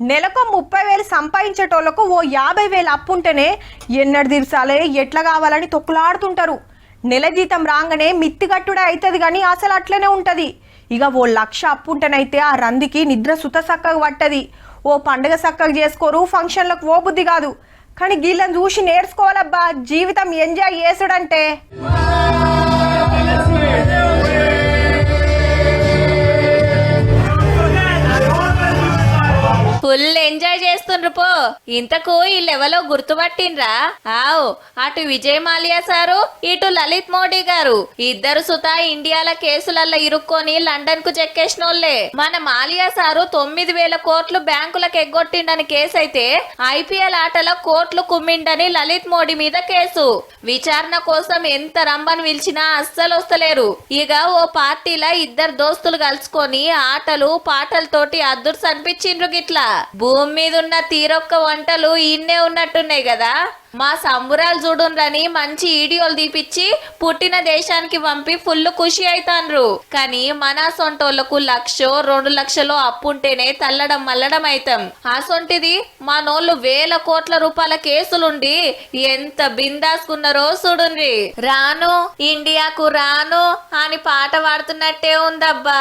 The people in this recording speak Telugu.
నెలకు ముప్పై వేలు సంపాదించేటోళ్ళకు ఓ యాభై వేలు అప్పుంటేనే ఎన్నడు తీర్చాలే ఎట్లా కావాలని తొక్కులాడుతుంటారు. నెల జీతం రాగానే మిత్తిగట్టుడే అవుతుంది కానీ అసలు అట్లనే ఉంటుంది. ఇక ఓ లక్ష అప్పుంటేనైతే ఆ రందికి నిద్ర సుత సక్కగా పట్టది. ఓ పండగ సక్కగా చేసుకోరు ఫంక్షన్లకు ఓ బుద్ధి కాదు. కానీ గీళ్ళని చూసి నేర్చుకోవాలబ్బా జీవితం ఎంజాయ్ చేసుడంటే. ఫుల్ ఎంజాయ్ చేస్తుండ్రు పో. ఇంతకు ఈ గుర్తుపట్టిండ్రా? ఆవ్ అటు విజయ్ మాలియా సారు ఇటు లలిత్ మోడీ గారు. ఇద్దరు సుతా ఇండియాల కేసులల్లో ఇరుక్కొని లండన్కు చెక్కేసినోళ్ళే మన మాలియా సారు తొమ్మిది వేల కోట్లు బ్యాంకులకు ఎగ్గొట్టిండని కేసు అయితే ఐపీఎల్ ఆటలో కోట్లు కుమ్మిండని లలిత్ మోడీ మీద కేసు. విచారణ కోసం ఎంత రంబని పిలిచినా అస్సలు వస్తలేరు ఇక ఓ పార్టీలా ఇద్దరు దోస్తులు కలుసుకొని ఆటలు పాటలతోటి అద్దురు అనిపించిండ్రు గిట్లా. భూమి మీద ఉన్న తీరొక్క వంటలు ఇన్నే ఉన్నట్టున్నాయి కదా. మా సంబురాలు చూడుండ్రని మంచి ఈడియోలు తీపిచ్చి పుట్టిన దేశానికి పంపి ఫుల్ ఖుషి అవుతాండ్రు కానీ మన సొంటోళ్ళకు లక్షో రెండు లక్షలు అప్పుంటేనే తల్లడం మల్లడం అవుతాం అసొంటిది మా నోళ్ళు వేల కోట్ల రూపాయల కేసులుండి ఎంత బిందాసుకున్నారో చూడుండ్రి. రాను ఇండియాకు రాను అని పాట పాడుతున్నట్టే ఉందబ్బా.